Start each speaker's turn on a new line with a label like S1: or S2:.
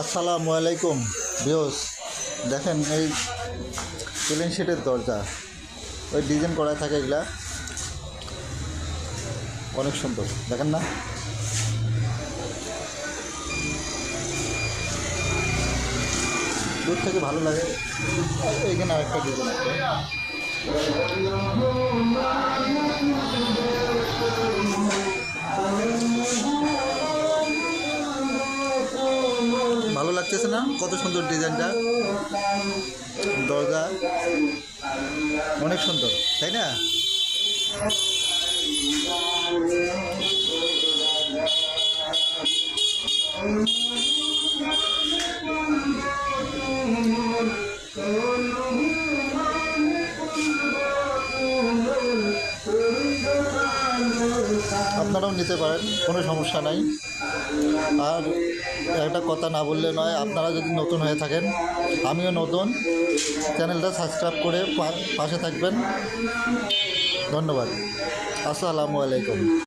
S1: আসসালামু আলাইকুম বিয়স দেখেন এই প্লেন শিটের দরজা, ওই ডিজাইন করা থাকে এগুলা। অনেক সুন্দর, দেখেন না? দূর থেকে ভালো লাগে। এইখানে আরেকটা ডিজাইন আছে। লাগতেছে না? কত সুন্দর ডিজাইনটা। দরজা। অনেক সুন্দর তাই না? আপনারাও নিতে পারেন, কোনো সমস্যা নাই। আর একটা কথা না বললে নয়, আপনারা যদি নতুন হয়ে থাকেন, আমিও নতুন, চ্যানেলটা সাবস্ক্রাইব করে পাশে থাকবেন। ধন্যবাদ। আসসালামু আলাইকুম।